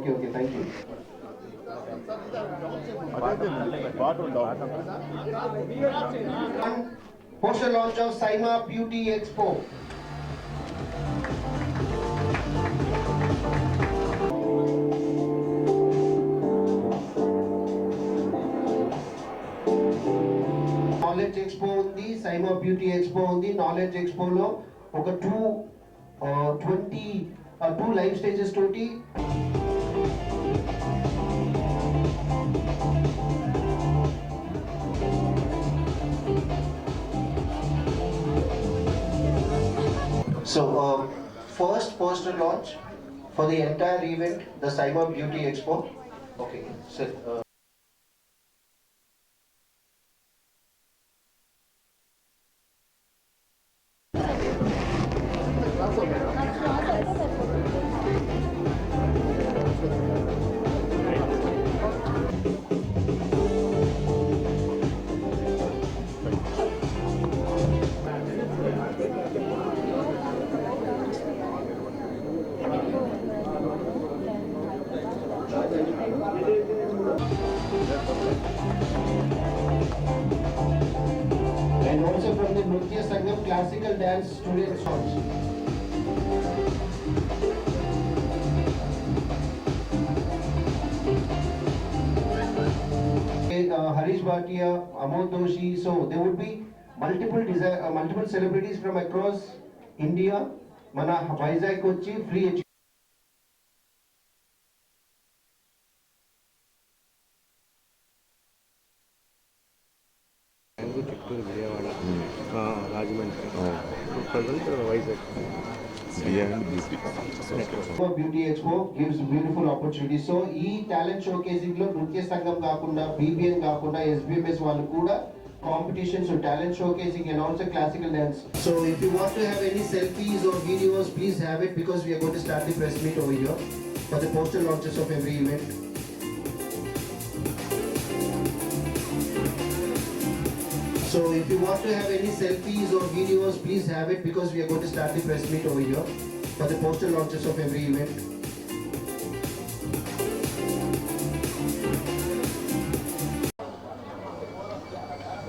Okay okay thank you Poster launch of Saima Beauty Expo. Knowledge expo ఉంది Saima beauty expo ఉంది knowledge ఎక్స్పోలో ఒక two twenty two live stages తోటి So, uh, first poster launch for the entire event, the Cyber Beauty Expo. Okay, so. Uh, Uh, Harish Bhatia, Amod Doshi. So there would be multiple uh, multiple celebrities from across India. Mana Vizag Kochi, free Bengaluru Chittoor Vijayawada ఆ, Rajahmundry. Present Vizag. Beauty expo gives beautiful opportunity so ఈ talent షోకేసింగ్లో నృత్య సంఘం కాకుండా BBN కాకుండా SBMS వాళ్ళు కూడా competitions talent showcasing and also classical dance so if you want to have any selfies or videos please have it because we're going to start the press meet over here for the poster launches of every event So if you want to have any selfies or videos, please have it because we are going to start the press meet over here for the poster launches of every event.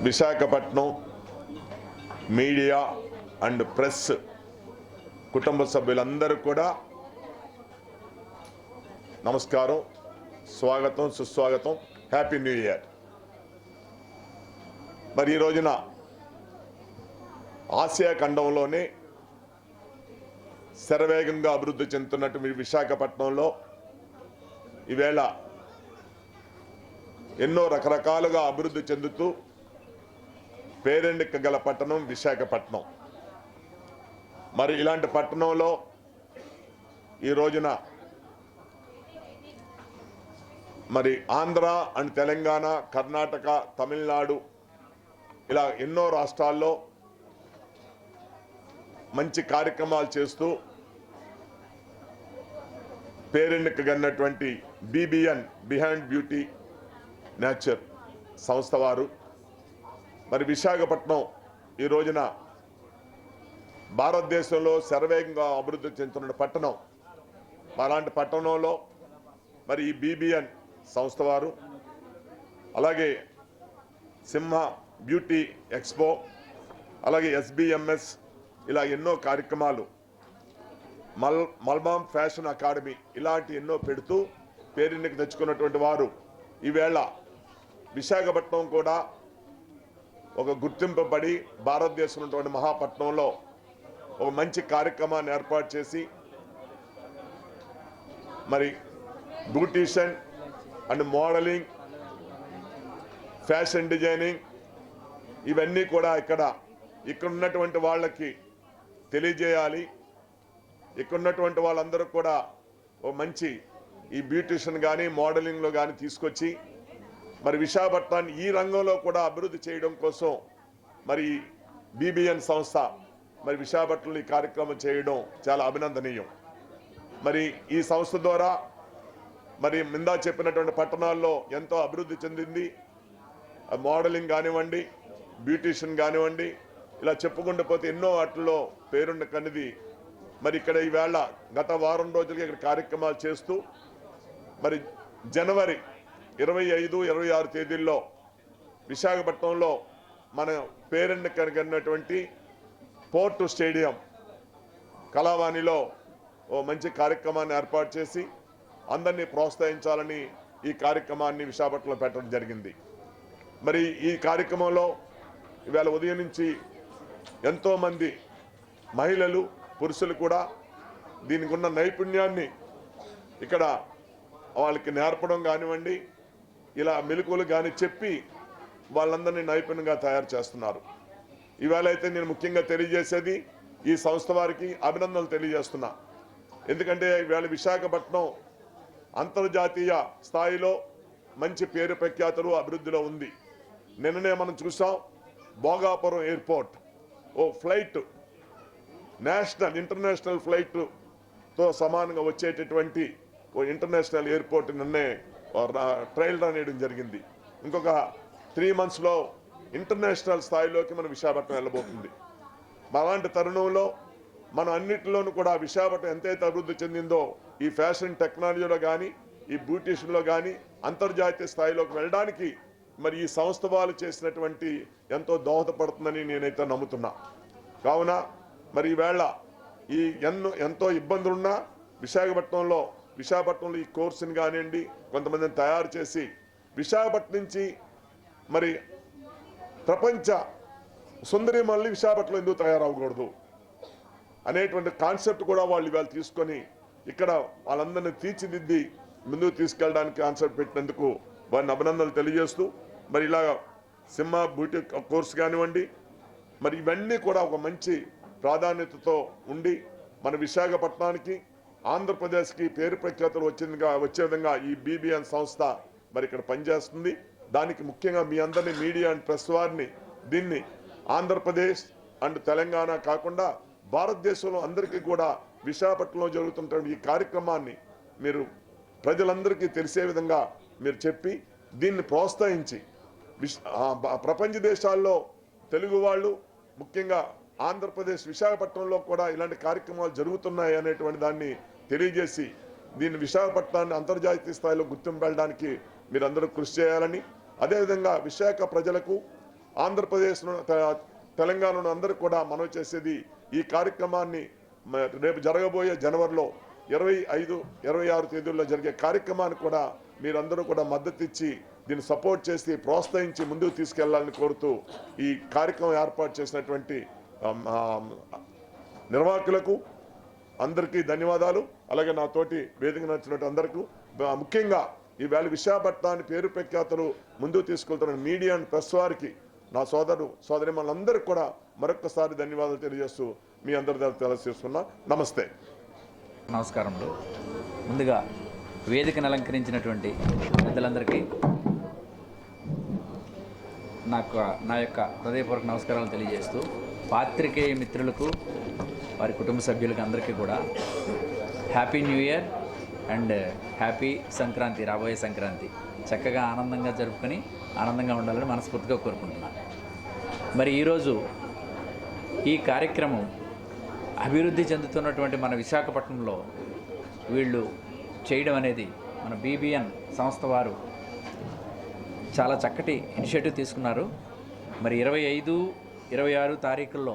Visakhapatnam media and press కుటుంబ సభ్యులందరూ కూడా నమస్కారం స్వాగతం సుస్వాగతం happy new year మరి ఈ రోజున Asia ఖండంలోనే శరవేగంగా అభివృద్ధి చెందుతున్నట్టు మీ విశాఖపట్నంలో ఈవేళ ఎన్నో రకరకాలుగా అభివృద్ధి చెందుతూ పేరెండిక గల పట్టణం విశాఖపట్నం. మరి ఇలాంటి పట్టణంలో ఈ రోజున మరి ఆంధ్ర అండ్ తెలంగాణ కర్ణాటక తమిళనాడు ఇలా ఎన్నో రాష్ట్రాల్లో మంచి కార్యక్రమాలు చేస్తూ పేరెండుకగన్నటువంటి బీబీఎన్ బిహైండ్ బ్యూటీ నేచర్ సంస్థ వారు. మరి విశాఖపట్నం ఈ రోజున భారతదేశంలో శరవేగంగా అభివృద్ధి చెందుతున్న పట్టణం. అలాంటి పట్టణంలో మరి ఈ బీబీఎన్ సంస్థ వారు. అలాగే సింహ బ్యూటీ ఎక్స్పో అలాగే ఎస్బిఎంఎస్ ఇలా ఎన్నో కార్యక్రమాలు. మల్ మల్బామ్ ఫ్యాషన్ అకాడమీ ఇలాంటి ఎన్నో పెడుతూ పేరెన్నిక తెచ్చుకున్నటువంటి వారు. ఈవేళ విశాఖపట్నం కూడా ఒక గుర్తింపబడి భారతదేశంలోటువంటి మహాపట్నంలో ఒక మంచి కార్యక్రమాన్ని ఏర్పాటు చేసి మరి beautician and modelling fashion designing ఇవన్నీ కూడా ఇక్కడ ఇక్కడ ఉన్నటువంటి వాళ్ళకి తెలియజేయాలి. ఇక్కడ ఉన్నటువంటి వాళ్ళందరూ కూడా ఓ మంచి ఈ బ్యూటిషియన్ కానీ మోడలింగ్లో కానీ తీసుకొచ్చి మరి విశాఖపట్నాన్ని ఈ రంగంలో కూడా అభివృద్ధి చేయడం కోసం మరి బీబీఎన్ సంస్థ మరి విశాఖపట్నంలో ఈ కార్యక్రమం చేయడం చాలా అభినందనీయం. మరి ఈ సంస్థ ద్వారా మరి మిందా చెప్పినటువంటి పట్టణాల్లో ఎంతో అభివృద్ధి చెందింది. మోడలింగ్ కానివ్వండి బ్యూటీషియన్ కానివ్వండి ఇలా చెప్పుకుంటూ పోతే ఎన్నో వాటిల్లో పేరున్న కనిది మరి ఇక్కడ ఈవేళ గత వారం రోజులుగా ఇక్కడ కార్యక్రమాలు చేస్తూ మరి జనవరి ఇరవై ఐదు ఇరవై ఆరు తేదీల్లో విశాఖపట్నంలో మన పేరెంట్ కనుగొన్నటువంటి పోర్టు స్టేడియం కళావాణిలో ఓ మంచి కార్యక్రమాన్ని ఏర్పాటు చేసి అందరినీ ప్రోత్సహించాలని ఈ కార్యక్రమాన్ని విశాఖపట్నంలో పెట్టడం జరిగింది. మరి ఈ కార్యక్రమంలో ఇవాళ ఉదయం నుంచి ఎంతోమంది మహిళలు పురుషులు కూడా దీనికి ఉన్న నైపుణ్యాన్ని ఇక్కడ వాళ్ళకి నేర్పడం కానివ్వండి ఇలా మెలకువలు కానీ చెప్పి వాళ్ళందరినీ నైపుణ్యంగా తయారు చేస్తున్నారు. ఇవాళ అయితే నేను ముఖ్యంగా తెలియజేసేది ఈ సంస్థ వారికి అభినందనలు తెలియజేస్తున్నా. ఎందుకంటే ఇవాళ విశాఖపట్నం అంతర్జాతీయ స్థాయిలో మంచి పేరు ప్రఖ్యాతులు అభివృద్ధిలో ఉంది. నిన్ననే మనం చూసాం భోగాపురం ఎయిర్పోర్ట్ ఓ ఫ్లైట్ నేషనల్ ఇంటర్నేషనల్ ఫ్లైట్తో సమానంగా వచ్చేటటువంటి ఓ ఇంటర్నేషనల్ ఎయిర్పోర్ట్ నిన్నే ట్రయల్ రన్ వేయడం జరిగింది. ఇంకొక త్రీ మంత్స్లో ఇంటర్నేషనల్ స్థాయిలోకి మన విశాఖపట్నం వెళ్ళబోతుంది. అలాంటి తరుణంలో మనం అన్నిటిలోనూ కూడా విశాఖపట్నం ఎంతైతే అభివృద్ధి చెందిందో ఈ ఫ్యాషన్ టెక్నాలజీలో కానీ ఈ బ్యూటిషన్లో కానీ అంతర్జాతీయ స్థాయిలోకి వెళ్ళడానికి మరి ఈ సంస్థ వాళ్ళు చేసినటువంటి ఎంతో దోహదపడుతుందని నేనైతే నమ్ముతున్నా. కావున మరి ఈవేళ ఈ ఎన్నో ఎంతో ఇబ్బందులున్నా విశాఖపట్నంలో విశాఖపట్నంలో ఈ కోర్సుని కానివ్వండి కొంతమందిని తయారు చేసి విశాఖపట్నం నుంచి మరి ప్రపంచ సుందరి మళ్ళీ విశాఖపట్నంలో ఎందుకు తయారవ్వకూడదు అనేటువంటి కాన్సెప్ట్ కూడా వాళ్ళు ఇవాళ తీసుకొని ఇక్కడ వాళ్ళందరినీ తీర్చిదిద్ది ముందుకు తీసుకెళ్ళడానికి కాన్సెప్ట్ పెట్టినందుకు వారిని అభినందనలు తెలియజేస్తూ మరి ఇలా సింహ బ్యూటీ కోర్స్ కానివ్వండి మరి ఇవన్నీ కూడా ఒక మంచి ప్రాధాన్యతతో ఉండి మన విశాఖపట్నానికి ఆంధ్రప్రదేశ్కి పేరు ప్రఖ్యాతులు వచ్చిందిగా వచ్చే విధంగా ఈ బీబీఎన్ సంస్థ మరి ఇక్కడ పనిచేస్తుంది. దానికి ముఖ్యంగా మీ అందరినీ మీడియా అండ్ ప్రెస్ వారిని దీన్ని ఆంధ్రప్రదేశ్ అండ్ తెలంగాణ కాకుండా భారతదేశంలో అందరికీ కూడా విశాఖపట్నంలో జరుగుతున్న ఈ కార్యక్రమాన్ని మీరు ప్రజలందరికీ తెలిసే విధంగా మీరు చెప్పి దీన్ని ప్రోత్సహించి ప్రపంచ దేశాల్లో తెలుగు వాళ్ళు ముఖ్యంగా ఆంధ్రప్రదేశ్ విశాఖపట్నంలో కూడా ఇలాంటి కార్యక్రమాలు జరుగుతున్నాయి అనేటువంటి దాన్ని తెలియజేసి దీన్ని విశాఖపట్నాన్ని అంతర్జాతీయ స్థాయిలో గుర్తింపు వెళ్ళడానికి మీరందరూ కృషి చేయాలని అదేవిధంగా విశాఖ ప్రజలకు ఆంధ్రప్రదేశ్ తెలంగాణలో అందరూ కూడా మనవి చేసేది ఈ కార్యక్రమాన్ని రేపు జరగబోయే జనవరిలో ఇరవై ఐదు ఇరవై ఆరు తేదీల్లో జరిగే కార్యక్రమాన్ని కూడా మీరందరూ కూడా మద్దతు ఇచ్చి దీన్ని సపోర్ట్ చేసి ప్రోత్సహించి ముందుకు తీసుకెళ్ళాలని కోరుతూ ఈ కార్యక్రమం ఏర్పాటు చేసినటువంటి నిర్వాహకులకు అందరికీ ధన్యవాదాలు. అలాగే నా తోటి వేదిక నచ్చినట్టు అందరికీ బ- ముఖ్యంగా ఈవేళ విశాఖపట్నాన్ని పేరు ప్రఖ్యాతలు ముందుకు తీసుకెళ్తున్న మీడియా అండ్ ప్రెస్ వారికి నా సోదరు సోదరి మనందరికీ కూడా మరొకసారి ధన్యవాదాలు తెలియజేస్తూ మీ అందరి దగ్గర తెలియజేస్తున్నా నమస్తే. నమస్కారములు. ముందుగా వేదికను అలంకరించినటువంటి పెద్దలందరికీ నాకు నా యొక్క హృదయపూర్వక నమస్కారాలు తెలియజేస్తూ పాత్రికేయ మిత్రులకు వారి కుటుంబ సభ్యులకు అందరికీ కూడా happy new year and happy Sankranti రాబోయే సంక్రాంతి. చక్కగా ఆనందంగా జరుపుకొని ఆనందంగా ఉండాలని మనస్ఫూర్తిగా కోరుకుంటున్నాను మరి ఈరోజు ఈ కార్యక్రమం అభివృద్ధి చెందుతున్నటువంటి మన విశాఖపట్నంలో వీళ్ళు చేయడం అనేది మన బీబీఎన్ సంస్థ వారు చాలా చక్కటి ఇనిషియేటివ్ తీసుకున్నారు. మరి ఇరవై ఐదు ఇరవై ఆరు తారీఖుల్లో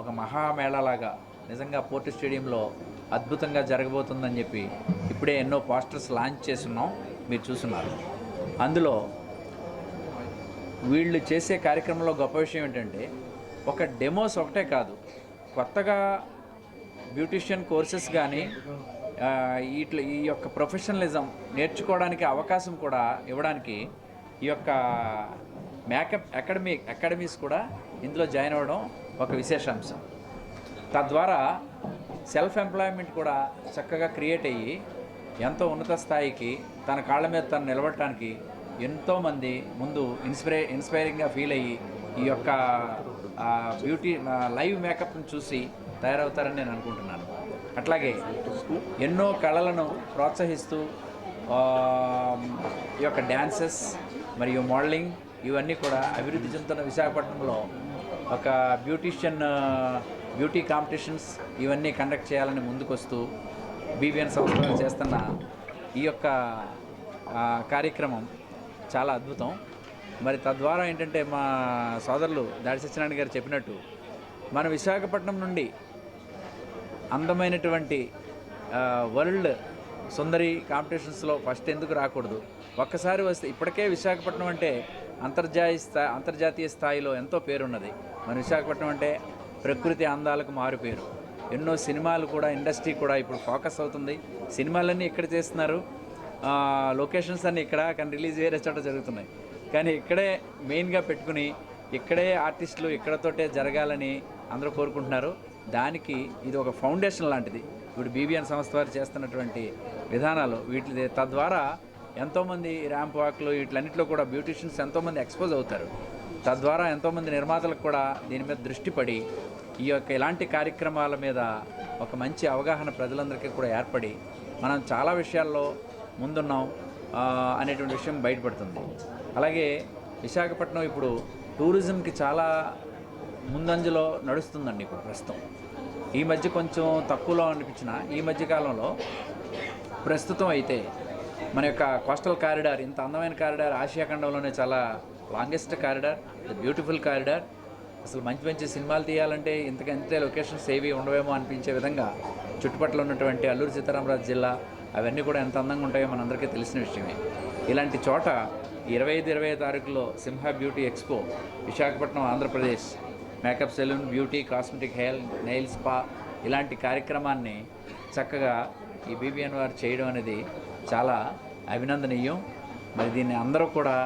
ఒక మహామేళాలాగా నిజంగా పోర్టు స్టేడియంలో అద్భుతంగా జరగబోతుందని చెప్పి ఇప్పుడే ఎన్నో పోస్టర్స్ లాంచ్ చేస్తున్నాం. మీరు చూస్తున్నారు. అందులో వీళ్ళు చేసే కార్యక్రమంలో గొప్ప విషయం ఏంటంటే ఒక డెమోస్ ఒకటే కాదు. కొత్తగా బ్యూటిషియన్ కోర్సెస్ కానీ ఇట్లా ఈ యొక్క ప్రొఫెషనలిజం నేర్చుకోవడానికి అవకాశం కూడా ఇవ్వడానికి ఈ యొక్క మేకప్ అకాడమీ అకాడమీస్ కూడా ఇందులో జాయిన్ అవ్వడం ఒక విశేషాంశం. తద్వారా సెల్ఫ్ ఎంప్లాయ్మెంట్ కూడా చక్కగా క్రియేట్ అయ్యి ఎంతో ఉన్నత స్థాయికి తన కాళ్ళ మీద తను నిలబడటానికి ఎంతోమంది ముందు ఇన్స్పైర్ ఇన్స్పైరింగ్గా ఫీల్ అయ్యి ఈ యొక్క బ్యూటీ లైవ్ మేకప్ని చూసి తయారవుతారని నేను అనుకుంటున్నాను. అట్లాగే ఎన్నో కళలను ప్రోత్సహిస్తూ ఈ యొక్క డ్యాన్సెస్ మరియు మోడలింగ్ ఇవన్నీ కూడా అభివృద్ధి చెందుతున్న విశాఖపట్నంలో ఒక బ్యూటీషియన్ బ్యూటీ కాంపిటీషన్స్ ఇవన్నీ కండక్ట్ చేయాలని ముందుకొస్తూ బీబీఎన్ సంస్థలు చేస్తున్న ఈ యొక్క కార్యక్రమం చాలా అద్భుతం. మరి తద్వారా ఏంటంటే మా సోదరులు దాడి సత్యనారాయణ గారు చెప్పినట్టు మన విశాఖపట్నం నుండి అందమైనటువంటి వరల్డ్ సుందరి కాంపిటీషన్స్లో ఫస్ట్ ఎందుకు రాకూడదు? ఒక్కసారి వస్తే ఇప్పటికే విశాఖపట్నం అంటే అంతర్జాతీయ స్థాయి అంతర్జాతీయ స్థాయిలో ఎంతో పేరున్నది. మన విశాఖపట్నం అంటే ప్రకృతి అందాలకు మారు పేరు. ఎన్నో సినిమాలు కూడా ఇండస్ట్రీ కూడా ఇప్పుడు ఫోకస్ అవుతుంది. సినిమాలన్నీ ఇక్కడ చేస్తున్నారు? లొకేషన్స్ అన్నీ ఇక్కడ కానీ రిలీజ్ వేరే చోట జరుగుతున్నాయి. కానీ ఇక్కడే మెయిన్గా పెట్టుకుని ఇక్కడే ఆర్టిస్టులు ఇక్కడతోటే జరగాలని అందరూ కోరుకుంటున్నారు. దానికి ఇది ఒక ఫౌండేషన్ లాంటిది. ఇప్పుడు బీబీఎన్ సంస్థ వారు చేస్తున్నటువంటి విధానాలు వీటి తద్వారా ఎంతోమంది ర్యాంప్ వాక్లు వీటిలన్నింటిలో కూడా బ్యూటిషియన్స్ ఎంతోమంది ఎక్స్పోజ్ అవుతారు. తద్వారా ఎంతోమంది నిర్మాతలకు కూడా దీని మీద దృష్టి పడి ఈ యొక్క ఇలాంటి కార్యక్రమాల మీద ఒక మంచి అవగాహన ప్రజలందరికీ కూడా ఏర్పడి మనం చాలా విషయాల్లో ముందున్నాం అనేటువంటి విషయం బయటపడుతుంది. అలాగే విశాఖపట్నం ఇప్పుడు టూరిజంకి చాలా ముందంజలో నడుస్తుందండి ఇప్పుడు ప్రస్తుతం. ఈ మధ్య కొంచెం తక్కువలో అనిపించిన ఈ మధ్య కాలంలో ప్రస్తుతం అయితే మన యొక్క కోస్టల్ కారిడార్ ఇంత అందమైన కారిడార్ ఆసియా ఖండంలోనే చాలా లాంగెస్ట్ కారిడార్ బ్యూటిఫుల్ కారిడార్ అసలు మంచి మంచి సినిమాలు తీయాలంటే ఇంతకంతే లొకేషన్స్ ఏవి ఉండవేమో అనిపించే విధంగా చుట్టుపక్కల ఉన్నటువంటి అల్లూరు సీతారామరాజు జిల్లా అవన్నీ కూడా ఎంత అందంగా ఉంటాయో మనందరికీ తెలిసిన విషయమే. ఇలాంటి చోట ఇరవై ఐదు ఇరవై ఐదు తారీఖులో Simha beauty expo Visakhapatnam Andhra Pradesh makeup salon beauty cosmetic hair nail spa ఇలాంటి కార్యక్రమాన్ని చక్కగా ఈ బీబీఎన్ వారు చేయడం అనేది చాలా అభినందనీయం. మరి దీన్ని అందరూ కూడా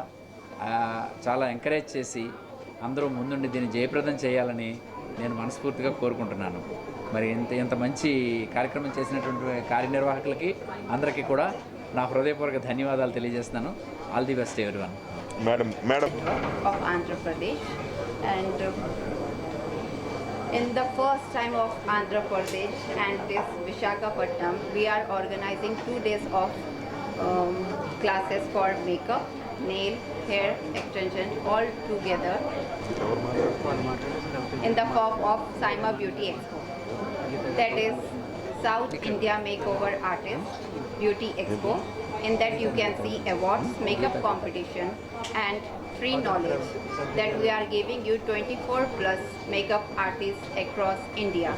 చాలా ఎంకరేజ్ చేసి అందరూ ముందుండి దీన్ని జయప్రదం చేయాలని నేను మనస్ఫూర్తిగా కోరుకుంటున్నాను. మరి ఇంత ఇంత మంచి కార్యక్రమం చేసినటువంటి కార్యనిర్వాహకులకి అందరికీ కూడా నా హృదయపూర్వక ధన్యవాదాలు తెలియజేస్తున్నాను. All the best every one madam madam. and uh, in the first time of Andhra Pradesh and this Vishakhapatnam we are organizing two days of um, classes for makeup, nail, hair extension all together in the form of Saima Beauty Expo that is South India Makeover Artist Beauty Expo. In that you can see awards, makeup competition and free knowledge that we are giving you 24 plus makeup artists across India.